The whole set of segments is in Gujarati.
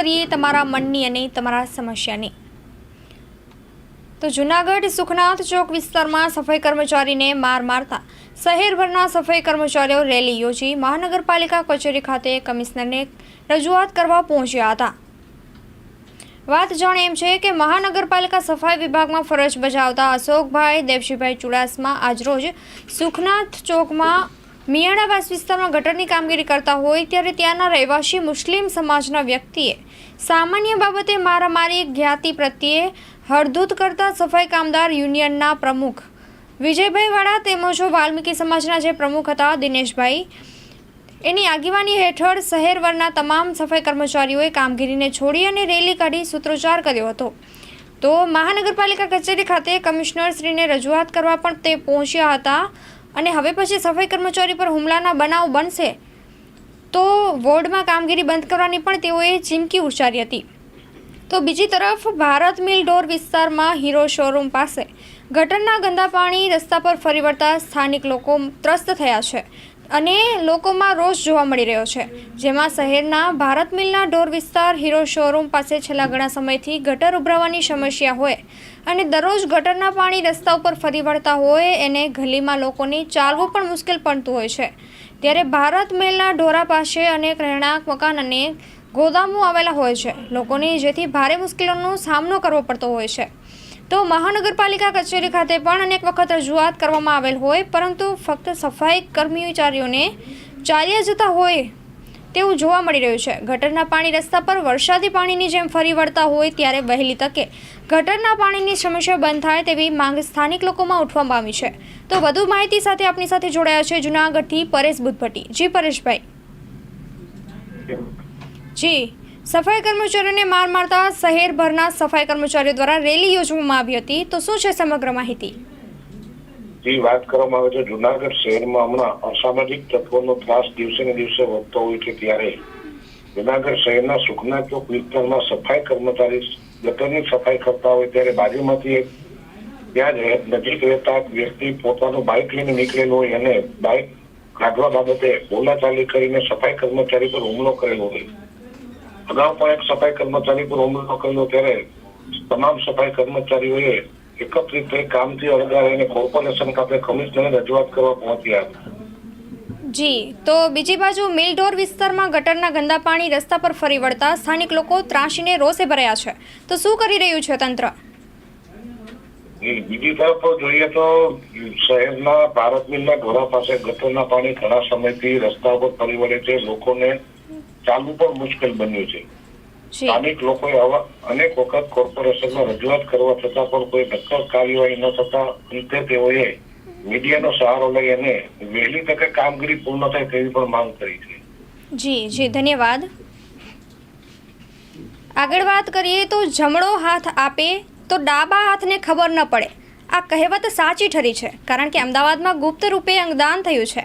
કરીએ તમારા મનની અને તમારા સમસ્યાની. તો જુનાગઢ સુખનાથ ચોક વિસ્તારમાં સફાઈ કર્મચારીને માર મારતા શહેરભરના સફાઈ કર્મચારીઓ રેલી યોજી મહાનગરપાલિકા કચેરી ખાતે કમિશનરને રજૂઆત કરવા પહોંચ્યા હતા. વાત જાણે એમ છે કે મહાનગરપાલિકા સફાઈ વિભાગમાં ફરજ બજાવતા અશોકભાઈ, દેવશીભાઈ ચુડાસમા આજરોજ સુખનાથ ચોકમાં મિયાણાવાસ વિસ્તારમાં ગટરની કામગીરી કરતા હોય ત્યારે ત્યાંના રહેવાસી મુસ્લિમ સમાજના વ્યક્તિએ સામાન્ય બાબતે મારામારી જ્ઞાતિ પ્રત્યે હળધૂત કરતા સફાઈ કામદાર યુનિયનના પ્રમુખ વિજયભાઈ વાળા તેમજ વાલ્મીકી સમાજના જે પ્રમુખ હતા દિનેશભાઈ, એની આગેવાની હેઠળ શહેરભરના તમામ સફાઈ કર્મચારીઓએ કામગીરીને છોડી અને રેલી કાઢી સૂત્રોચ્ચાર કર્યો હતો. તો મહાનગરપાલિકા કચેરી ખાતે કમિશનરશ્રીને રજૂઆત કરવા પણ તે પહોંચ્યા હતા. અને હવે પછી સફાઈ કર્મચારી પર હુમલાના બનાવ બનશે, તો વોર્ડમાં કામગીરી બંધ કરવાની પણ તેઓએ ચીમકી ઉચ્ચારી હતી. તો બીજી તરફ, ભારત મિલ ડોર વિસ્તારમાં હીરો શોરૂમ પાસે ગટરના ગંદા પાણી રસ્તા પર ફરી વળતા સ્થાનિક લોકો ત્રસ્ત થયા છે. અને લોકોમાં રોષ જોવા મળી રહ્યો છે. જેમાં શહેરના ભારત મિલના ઢોર વિસ્તાર, હીરો શોરૂમ પાસે છેલ્લા ઘણા સમયથી ગટર ઉભરાવાની સમસ્યા હોય અને દરરોજ ગટરના પાણી રસ્તા ઉપર ફરી વળતા હોય એને ગલીમાં લોકોને ચાલવું પણ મુશ્કેલ પડતું હોય છે. ત્યારે ભારત મિલના ઢોરા પાસે અનેક રહેણાંક મકાન અને ગોદામો આવેલા હોય છે. લોકોને જેથી ભારે મુશ્કેલીઓનો સામનો કરવો પડતો હોય છે. તો મહાનગરપાલિકા કચેરી ખાતે પણ અનેક વખત રજૂઆત કરવામાં આવેલ હોય પરંતુ ફક્ત સફાઈ કર્મચારીઓને ચાલ્યા જતા હોય તેવું જોવા મળી રહ્યું છે. ગટરના પાણી રસ્તા પર વરસાદી પાણીની જેમ ફરી વળતા હોય ત્યારે વહેલી તકે ગટરના પાણીની સમસ્યા બંધ થાય તેવી માંગ સ્થાનિક લોકોમાં ઉઠવા પામી છે. તો વધુ માહિતી સાથે આપની સાથે જોડાયા છે જુનાગઢથી પરેશ બુદ્ધભટ્ટી. જી પરેશભાઈ. જી. સફાઈ કર્મચારીઓને માર મારતા શહેરભરના સફાઈ કર્મચારીઓ દ્વારા રેલી યોજવામાં આવી હતી. તો શું છે સમગ્ર માહિતી? જે વાત કરવામાં આવે છે, જુનાગઢ શહેરમાં હમણાં અસામાજિક તત્વોનો ત્રાસ દિવસે ને દિવસે વધતો હોય છે ત્યારે જુનાગઢ શહેરના સુખના ચોક વિસ્તારમાં સફાઈ કર્મચારી ગટરની સફાઈ કરતા હોય ત્યારે બાજુમાંથી એક ત્યાં જ નજીક રહેતા વ્યક્તિ પોતાનું બાઇક લઈને નીકળેલો હોય અને બાઇક કાઢવા બાબતે બોલાચાલી કરીને સફાઈ કર્મચારી પર હુમલો કરેલો હોય. અગાઉ પણ એક સફાઈ કર્મચારી પર હુમલો કર્યો ત્યારે તમામ સફાઈ કર્મચારીઓએ એકત્રિત થઈ કામથી અળગા રહીને કોર્પોરેશન ખાતે કમિશનરને રજૂઆત કરવા પહોંચ્યા. જી તો બીજી બાજુ મિલડોર વિસ્તારમાં ગટરના ગંદા પાણી રસ્તા પર ફરી વળતા સ્થાનિક લોકો ત્રાસીને રોષે ભરાયા છે. તો શું કરી રહ્યું છે તંત્ર? બીજી તરફ જોઈએ તો શહેરના ભારત મિલના ઢોરા પાસે ગટરના પાણી ઘણા સમયથી રસ્તા પર ફરી વળે છે. લોકોને ચાલવું પણ મુશ્કેલ બન્યું છે. સ્થાનિક લોકોએ આવા અનેક વખત કોર્પોરેશનમાં રજૂઆત કરવા છતાં પણ કોઈ નક્કર કાર્યવાહી ન થતા અંતે તેઓએ મીડિયાનો સહારો લઈ અને વહેલી તકે કામગીરી પૂર્ણ થાય તેવી પણ માંગ કરી છે. જી જી ધન્યવાદ. આગળ વાત કરીએ તો જમણો હાથ આપે તો ડાબા હાથને ખબર ન પડે. આ કહેવત સાચી ઠરી છે કારણ કે અમદાવાદમાં ગુપ્ત રૂપે અંગદાન થયું છે.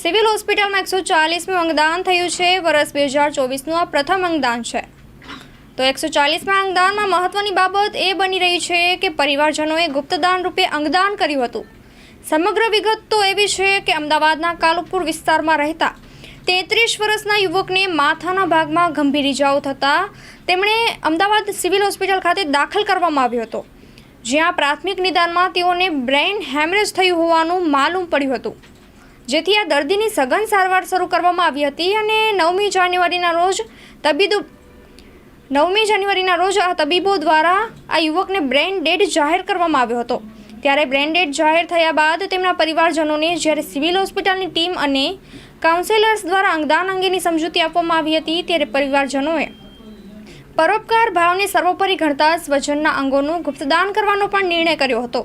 સિવિલ હોસ્પિટલમાં એકસો ચાલીસનું અંગદાન થયું છે. વર્ષ બે હજાર ચોવીસનું આ પ્રથમ અંગદાન છે. તો એકસો ચાલીસમાં અંગદાનમાં મહત્વની બાબત એ બની રહી છે કે પરિવારજનોએ ગુપ્તદાન રૂપે અંગદાન કર્યું હતું. સમગ્ર વિગત તો એવી છે કે અમદાવાદના કાલુપુર વિસ્તારમાં રહેતા તેત્રીસ વર્ષના યુવકને માથાના ભાગમાં ગંભીર ઇજાઓ થતાં તેમણે અમદાવાદ સિવિલ હોસ્પિટલ ખાતે દાખલ કરવામાં આવ્યો હતો. જ્યાં પ્રાથમિક નિદાનમાં તેઓને બ્રેઇન હેમરેજ થયું હોવાનું માલુમ પડ્યું હતું. જેથી આ દર્દીની સઘન સારવાર શરૂ કરવામાં આવી હતી અને નવમી જાન્યુઆરીના રોજ તબીબો નવમી જાન્યુઆરીના રોજ આ તબીબો દ્વારા આ યુવકને બ્રેન ડેડ જાહેર કરવામાં આવ્યો હતો. ત્યારે બ્રેન્ડેડ ડેડ જાહેર થયા બાદ તેમના પરિવારજનોને જ્યારે સિવિલ હોસ્પિટલની ટીમ અને કાઉન્સેલર્સ દ્વારા અંગદાન અંગેની સમજૂતી આપવામાં આવી હતી, ત્યારે પરિવારજનોએ પરોપકાર ભાવને સર્વોપરી ગણતા સ્વજનના અંગોનું ગુપ્તદાન કરવાનો પણ નિર્ણય કર્યો હતો.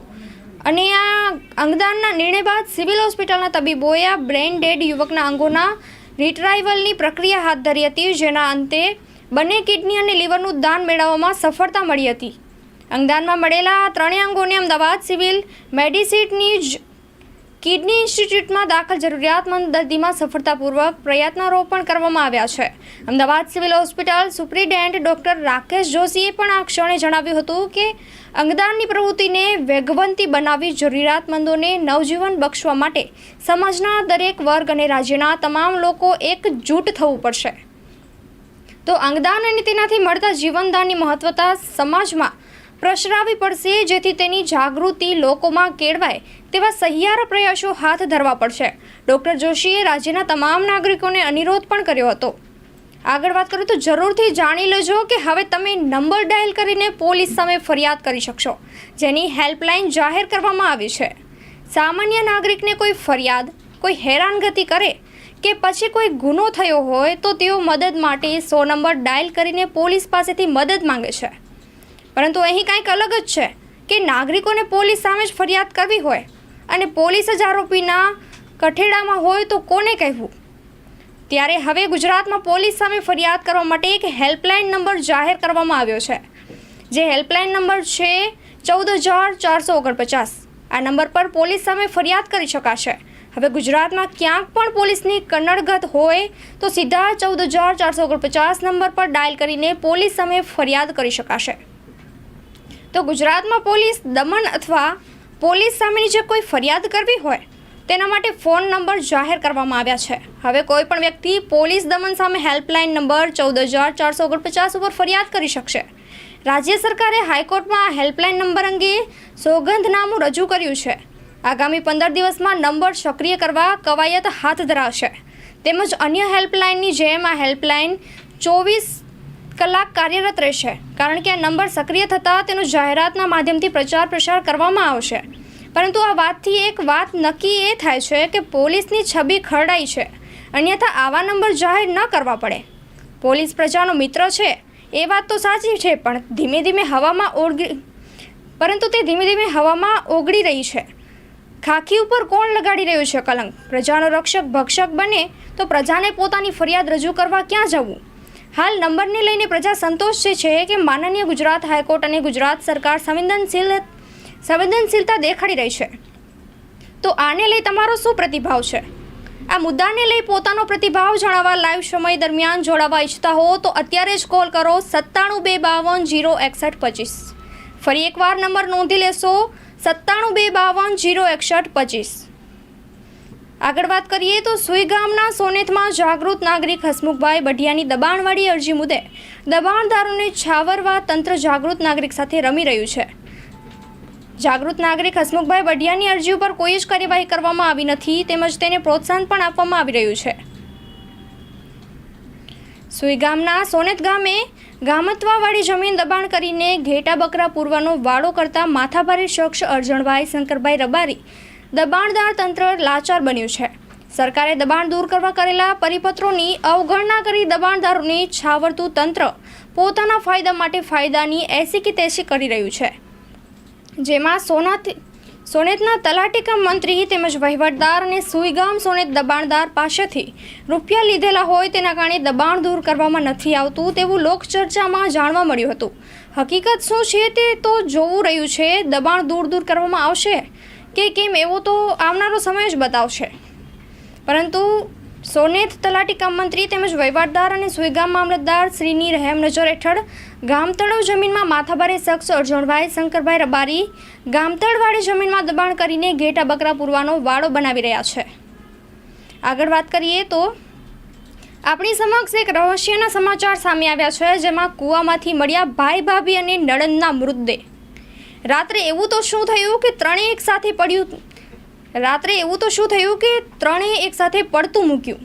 અને આ અંગદાનના નિર્ણય બાદ સિવિલ હોસ્પિટલના તબીબોએ બ્રેઇન ડેડ યુવકના અંગોના રિટ્રાઇવલની પ્રક્રિયા હાથ ધરી હતી, જેના અંતે બંને કિડની અને લીવરનું દાન મેળવવામાં સફળતા મળી હતી. અંગદાનમાં મળેલા ત્રણેય અંગોને અમદાવાદ સિવિલ મેડિસિટની જ કિડની ઇન્સ્ટિટ્યૂટમાં દાખલ જરૂરિયાતમંદ દર્દીમાં સફળતાપૂર્વક પ્રયત્નારોપણ કરવામાં આવ્યા છે. Ahmedabad civil hospital superintendent doctor Rakesh જોશીએ પણ આ ક્ષણે જણાવ્યું હતું કે, અંગદાનની પ્રવૃત્તિને વેગવંતી બનાવી જરૂરિયાતમંદોને નવજીવન બક્ષવા માટે સમાજના દરેક વર્ગ અને રાજ્યના તમામ લોકો એકજૂટ થવું પડશે. તો અંગદાન અને તેનાથી મળતા જીવનદાનની મહત્વતા સમાજમાં પ્રસરાવી પડશે, જેથી તેની જાગૃતિ લોકોમાં કેળવાય તેવા સહિયારા પ્રયાસો હાથ ધરવા પડશે. ડૉક્ટર જોશીએ રાજ્યના તમામ નાગરિકોને અનુરોધ પણ કર્યો હતો. આગળ વાત કરું તો જરૂરથી જાણી લેજો કે હવે તમે નંબર ડાયલ કરીને પોલીસ સામે ફરિયાદ કરી શકશો. જેની હેલ્પલાઇન જાહેર કરવામાં આવી છે. સામાન્ય નાગરિકને કોઈ ફરિયાદ, કોઈ હેરાનગતિ કરે કે પછી કોઈ ગુનો થયો હોય તો તેઓ મદદ માટે સો નંબર ડાયલ કરીને પોલીસ પાસેથી મદદ માંગે છે. પરંતુ અહીં કંઈક અલગ જ છે કે નાગરિકોને પોલીસ સામે જ ફરિયાદ કરવી હોય અને પોલીસ જ આરોપીના કઠેડામાં હોય તો કોને કહેવું? ત્યારે હવે ગુજરાતમાં પોલીસ સામે ફરિયાદ કરવા માટે એક હેલ્પલાઇન નંબર જાહેર કરવામાં આવ્યો છે. જે હેલ્પલાઇન નંબર છે ચૌદ હજાર ચારસો ઓગણપચાસ. આ નંબર પર પોલીસ સામે ફરિયાદ કરી શકાશે. હવે ગુજરાતમાં ક્યાંક પણ પોલીસની કન્નડગત હોય તો સીધા ચૌદ હજાર ચારસો ઓગણપચાસ નંબર પર ડાયલ કરીને પોલીસ સામે ફરિયાદ કરી શકાશે. તો ગુજરાતમાં પોલીસ દમન અથવા પોલીસ સામેની જે કોઈ ફરિયાદ કરવી હોય, તેના માટે ફોન નંબર જાહેર કરવામાં આવ્યા છે. હવે કોઈ પણ વ્યક્તિ પોલીસ દમન સામે હેલ્પલાઇન નંબર ચૌદ હજાર ચારસો ઓગણપચાસ ઉપર ફરિયાદ કરી શકશે. રાજ્ય સરકારે હાઈકોર્ટમાં આ હેલ્પલાઇન નંબર અંગે સોગંધનામું રજૂ કર્યું છે. આગામી પંદર દિવસમાં નંબર સક્રિય કરવા કવાયત હાથ ધરાશે. તેમજ અન્ય હેલ્પલાઇનની જેમ આ હેલ્પલાઇન ચોવીસ કલાક કાર્યરત રહેશે, કારણ કે આ નંબર સક્રિય થતાં તેનો જાહેરાતના માધ્યમથી પ્રચાર પ્રસાર કરવામાં આવશે. પરંતુ આ વાતથી એક વાત નક્કી એ થાય છે કે પોલીસની છબી ખરડાઈ છે. અન્યથા આવા નંબર જાહેર ન કરવા પડે. પોલીસ પ્રજાનો મિત્ર છે. એ વાત તો સાચી છે, પણ ધીમે ધીમે હવામાં ઓગળી પરંતુ તે ધીમે ધીમે હવામાં ઓગળી રહી છે. ખાખી ઉપર કોણ લગાડી રહ્યું છે કલંક? પ્રજાનો રક્ષક ભક્ષક બને તો પ્રજાને પોતાની ફરિયાદ રજૂ કરવા ક્યાં જવું? હાલ નંબરને લઈને પ્રજા સંતોષ છે કે માનનીય ગુજરાત હાઈકોર્ટ અને ગુજરાત સરકાર સંવેદનશીલ સંવેદનશીલતા દેખાડી રહી છે. તો આને લઈ તમારો શું પ્રતિભાવ છે? આ મુદ્દાને લઈ પોતાનો પ્રતિભાવ જણાવવા લાઈવ સમય દરમિયાન જોડાવા ઈચ્છતા હો તો અત્યારે જ કોલ કરો સત્તાણું બે બાવન જીરો એકસઠ પચીસ. ફરી એકવાર નંબર નોંધી લેશો. સત્તાણું બે બાવન જીરો એકસઠ પચીસ. આગળ વાત કરીએ તો સુઈ ગામના સોનેથમાં જાગૃત નાગરિક હસમુખભાઈ બઢિયાની દબાણવાળી અરજી મુદ્દે. દબાણદારોને છાવરવા તંત્ર જાગૃત નાગરિક સાથે રમી રહ્યું છે. જાગૃત નાગરિક હસમુખભાઈ બઢિયાની અરજી ઉપર કોઈ જ કાર્યવાહી કરવામાં આવી નથી, તેમજ તેને પ્રોત્સાહન પણ આપવામાં આવી રહ્યું છે. સુઈ ગામના સોનેત ગામે ગામત્વાવાળી જમીન દબાણ કરીને ઘેટા બકરા પૂરવાનો વાડો કરતા માથાભારે શખ્સ અરજણભાઈ શંકરભાઈ રબારી દબાણદાર તંત્ર લાચાર બન્યું છે. સરકારે દબાણ દૂર કરવા કરેલા પરિપત્રોની અવગણના કરી દબાણદારોને છાવરતું તંત્ર પોતાના ફાયદા માટે ફાયદાની એસી કે તેસી કરી રહ્યું છે. જેમાં સોનાથ, સોનેતના તલાટીકા મંત્રી તેમજ વહીવટદાર અને સુઈગામ સોનેત દબાણદાર પાસેથી રૂપિયા લીધેલા હોય તેના કારણે દબાણ દૂર કરવામાં નથી આવતું તેવું લોકચર્ચામાં જાણવા મળ્યું હતું. હકીકત શું છે તે તો જોવું રહ્યું છે. દબાણ દૂર દૂર કરવામાં આવશે? કે કેમ એવો તો આવનારો સમય જ બતાવશે. પરંતુ સોનેત તલાટીકા મંત્રી તેમજ વહીવટદાર અને સુઈગામ મામલતદાર શ્રીની રહેમ નજર હેઠળ ગામતળો જમીનમાં માથાભારે શખ્સ અરજણભાઈ શંકરભાઈ રબારી ગામતળવાળી જમીનમાં દબાણ કરીને ઘેટા બકરા પૂરવાનો વાડો બનાવી રહ્યા છે. આગળ વાત કરીએ તો આપણી સમક્ષ એક રહસ્યના સમાચાર સામે આવ્યા છે, જેમાં કૂવામાંથી મળ્યા ભાઈ ભાભી અને નણંદના મૃતદેહ. રાત્રે એવું તો શું થયું કે ત્રણેય એક સાથે પડ્યું? રાત્રે એવું તો શું થયું કે ત્રણેય એક સાથે પડતું મૂક્યું?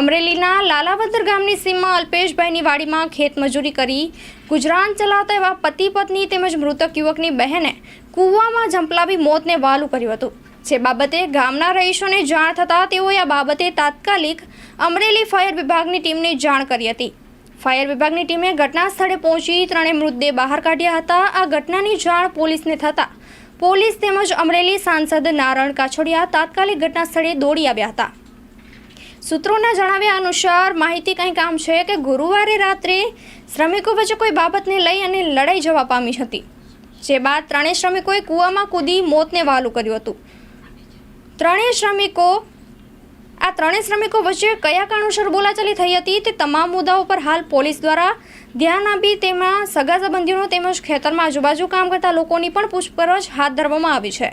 અમરેલીના લાલાવદર ગામની સીમમાં અલ્પેશભાઈની વાડીમાં ખેતમજૂરી કરી ગુજરાન ચલાવતા એવા પતિ પત્ની તેમજ મૃતક યુવકની બહેને કૂવામાં ઝંપલાવી મોતને વાલું કર્યું હતું. જે બાબતે ગામના રહીશોને જાણ થતાં તેઓએ આ બાબતે તાત્કાલિક અમરેલી ફાયર વિભાગની ટીમને જાણ કરી હતી. ફાયર વિભાગની ટીમે ઘટના સ્થળે પહોંચી ત્રણે મૃતદેહ બહાર કાઢ્યા હતા. આ ઘટનાની જાણ પોલીસને થતાં પોલીસ તેમજ અમરેલી સાંસદ નારણ કાછોડિયા તાત્કાલિક ઘટના સ્થળે દોડી આવ્યા હતા. સૂત્રોના જણાવ્યા અનુસાર માહિતી કંઈક આમ છે કે ગુરુવારે રાત્રે શ્રમિકો વચ્ચે કોઈ બાબતને લઈ અને લડાઈ જવા પામી હતી, જે બાદ ત્રણેય શ્રમિકોએ કૂવામાં કૂદી મોતને વહાલું કર્યું હતું. ત્રણેય શ્રમિકો આ ત્રણેય શ્રમિકો વચ્ચે કયા કારણોસર બોલાચાલી થઈ હતી તે તમામ મુદ્દાઓ પર હાલ પોલીસ દ્વારા ધ્યાન આપી તેમાં સગા સંબંધીઓ તેમજ ખેતરમાં આજુબાજુ કામ કરતા લોકોની પણ પૂછપરછ હાથ ધરવામાં આવી છે.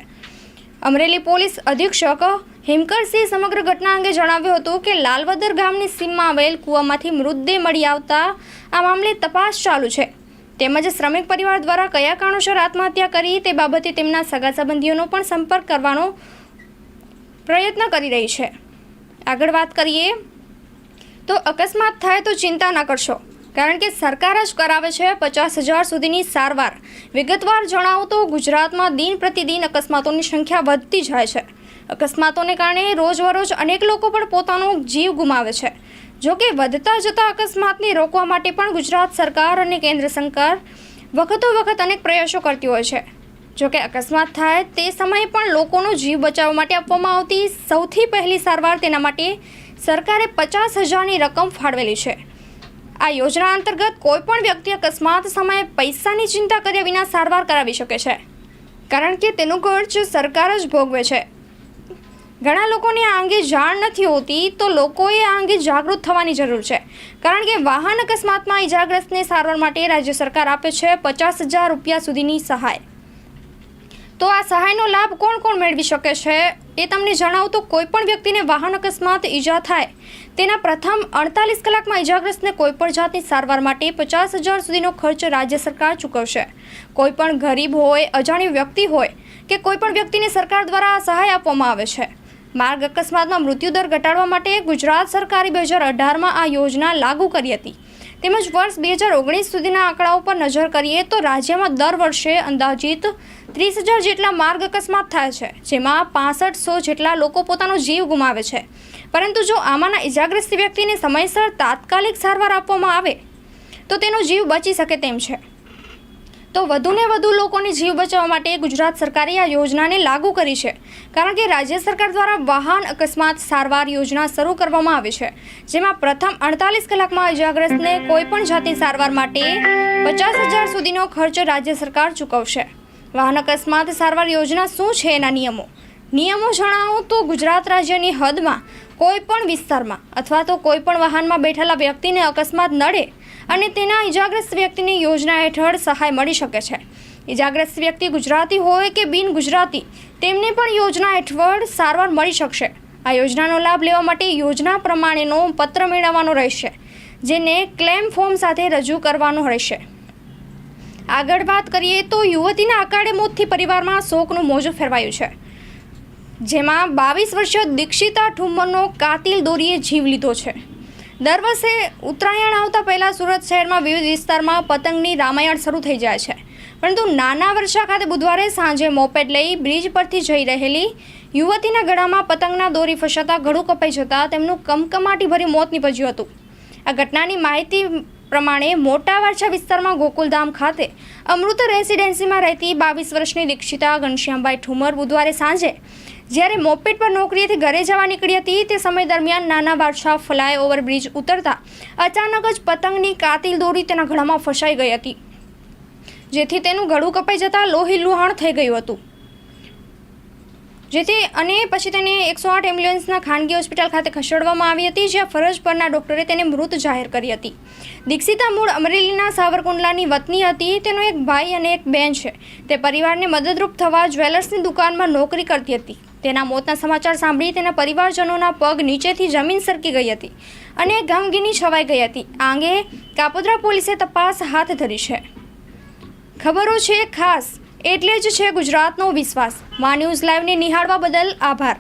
અમરેલી પોલીસ અધિક્ષક હિમકરસિંહ સમગ્ર ઘટના અંગે જણાવ્યું હતું કે લાલવદર ગામની સીમમાં આવેલ કૂવામાંથી મૃતદેહ મળી આવતા આ મામલે તપાસ ચાલુ છે. તેમજ શ્રમિક પરિવાર દ્વારા કયા કારણોસર આત્મહત્યા કરી તે બાબતે તેમના સગા સંબંધીઓનો પણ સંપર્ક કરવાનો પ્રયત્ન કરી રહી છે. આગળ વાત કરીએ, તો અકસ્માત થાય તો ચિંતા ના કરશો. કારણ કે સરકાર જ કરાવે છે પચાસ હજાર સુધીની સારવાર. વિગતવાર જણાવો તો, ગુજરાતમાં દિન પ્રતિદિન અકસ્માતોની સંખ્યા વધતી જાય છે. અકસ્માતોને કારણે રોજબરોજ અનેક લોકો પણ પોતાનો જીવ ગુમાવે છે. જો કે વધતા જતા અકસ્માતને રોકવા માટે પણ ગુજરાત સરકાર અને કેન્દ્ર સરકાર વખતો વખત અનેક પ્રયાસો કરતી હોય છે. જો કે અકસ્માત થાય તે સમયે પણ લોકોનો જીવ બચાવવા માટે આપવામાં આવતી સૌથી પહેલી સારવાર તેના માટે સરકારે પચાસ હજારની રકમ ફાળવેલી છે. આ યોજના અંતર્ગત કોઈપણ વ્યક્તિ અકસ્માત સમયે પૈસાની ચિંતા કર્યા વિના સારવાર કરાવી શકે છે. કારણ કે તેનો ખર્ચ સરકાર જ ભોગવે છે. ઘણા લોકોને આ અંગે જાણ નથી હોતી તો લોકોએ આ અંગે જાગૃત થવાની જરૂર છે. કારણ કે વાહન અકસ્માતમાં ઇજાગ્રસ્તને સારવાર માટે રાજ્ય સરકાર આપે છે પચાસ હજાર રૂપિયા સુધીની સહાય. તો આ સહાયનો લાભ કોણ કોણ મેળવી શકે છે? એ તમને જણાવું તો કોઈ પણ વ્યક્તિને વાહન અકસ્માત ઈજા થાય. તેના પ્રથમ અડતાલીસ કલાકમાં ઇજાગ્રસ્તને કોઈપણ જાતની સારવાર માટે પચાસ હજાર સુધીનો ખર્ચ રાજ્ય સરકાર ચૂકવશે. કોઈ પણ ગરીબ હોય અજાણ્યો વ્યક્તિ હોય કે કોઈ પણ વ્યક્તિને સરકાર દ્વારા આ સહાય આપવામાં આવે છે. માર્ગ અકસ્માતમાં મૃત્યુદર ઘટાડવા માટે ગુજરાત સરકારે બે હજાર અઢારમાં આ યોજના લાગુ કરી હતી. તેમજ વર્ષ બે હજાર ઓગણીસ સુધીના આંકડાઓ પર નજર કરીએ તો રાજ્યમાં દર વર્ષે અંદાજિત ત્રીસ હજાર જેટલા માર્ગ અકસ્માત થાય છે, જેમાં પાસઠસો જેટલા લોકો પોતાનો જીવ ગુમાવે છે. પરંતુ જો આમાંના ઇજાગ્રસ્ત વ્યક્તિને સમયસર તાત્કાલિક સારવાર આપવામાં આવે, તો તેનો જીવ બચી શકે તેમ છે. તો વધુને વધુ લોકોને જીવ બચાવવા માટે ગુજરાત સરકારે આ યોજનાને લાગુ કરી છે. કારણ કે રાજ્ય સરકાર દ્વારા વાહન અકસ્માત સારવાર યોજના શરૂ કરવામાં આવી છે, જેમાં પ્રથમ અડતાલીસ કલાકમાં ઇજાગ્રસ્તને કોઈ પણ જાતની સારવાર માટે પચાસ હજાર સુધીનો ખર્ચ રાજ્ય સરકાર ચૂકવશે. વાહન અકસ્માત સારવાર યોજના શું છે એના નિયમો? નિયમો જણાવું તો ગુજરાત રાજ્યની હદમાં કોઈ પણ વિસ્તારમાં અથવા તો કોઈ પણ વાહનમાં બેઠેલા વ્યક્તિને અકસ્માત નડે અને તેના ઇજાગ્રસ્ત વ્યક્તિની યોજના હેઠળ સહાય મળી શકે છે. ઇજાગ્રસ્ત વ્યક્તિ ગુજરાતી હોય કે બિન ગુજરાતી, તેમને પણ યોજના હેઠળ સારવાર મળી શકશે. આ યોજનાનો લાભ લેવા માટે યોજના પ્રમાણેનો પત્ર મેળવવાનો રહેશે, જેને ક્લેમ ફોર્મ સાથે રજૂ કરવાનો રહેશે. આગળ વાત કરીએ તો યુવતીના અકાળે મોતથી પરિવારમાં શોકનું મોજું ફેરવાયું છે. જેમાં બાવીસ વર્ષીય દીક્ષિતા ઠુમ્મરનો કાતિલ દોરીએ જીવ લીધો છે. દર વર્ષે ઉત્તરાયણ આવતા પહેલાં સુરત શહેરમાં વિવિધ વિસ્તારમાં પતંગની રામાયણ શરૂ થઈ જાય છે. પરંતુ નાના વર્ષા ખાતે બુધવારે સાંજે મોપેડ લઈ બ્રિજ પરથી જઈ રહેલી યુવતીના ગળામાં પતંગના દોરી ફસાતા ગળું કપાઈ જતાં તેમનું કમકમાટી મોત નીપજ્યું હતું. આ ઘટનાની માહિતી પ્રમાણે મોટા વારછા વિસ્તારમાં ગોકુલધામ ખાતે અમૃત રેસિડેન્સીમાં રહેતી બાવીસ વર્ષની દીક્ષિતા ઘનશ્યામભાઈ ઠુમર બુધવારે સાંજે જ્યારે મોપેટ પર નોકરીએથી ઘરે જવા નીકળી હતી, તે સમય દરમિયાન નાના બાદશાહ ફ્લાય ઓવર બ્રિજ ઉતરતા અચાનક જ પતંગની કાતિલ દોરી તેના ગળામાં ફસાઈ ગઈ હતી, જેથી તેનું ગળું કપાઈ જતાં લોહી લુહાણ થઈ ગયું હતું. જેથી અને પછી તેને એકસો આઠ એમ્બ્યુલન્સના ખાનગી હોસ્પિટલ ખાતે ખસેડવામાં આવી હતી, જ્યાં ફરજ પરના ડોક્ટરે તેને મૃત જાહેર કરી હતી. દીક્ષિતા મૂળ અમરેલીના સાવરકુંડલાની વતની હતી, તેનો એક ભાઈ અને એક બેન છે. તે પરિવારને મદદરૂપ થવા જ્વેલર્સની દુકાનમાં નોકરી કરતી હતી. તેના મોતના સમાચાર સાંભળી તેના પરિવારજનોના પગ નીચેથી જમીન સરકી ગઈ હતી અને ગમગીની છવાઈ ગઈ હતી. આ અંગે કાપોદ્રા પોલીસે તપાસ હાથ ધરી છે. ખબરો છે ખાસ, એટલે જ છે ગુજરાતનો વિશ્વાસ. મા ન્યૂઝ લાઈવને નિહાળવા બદલ આભાર.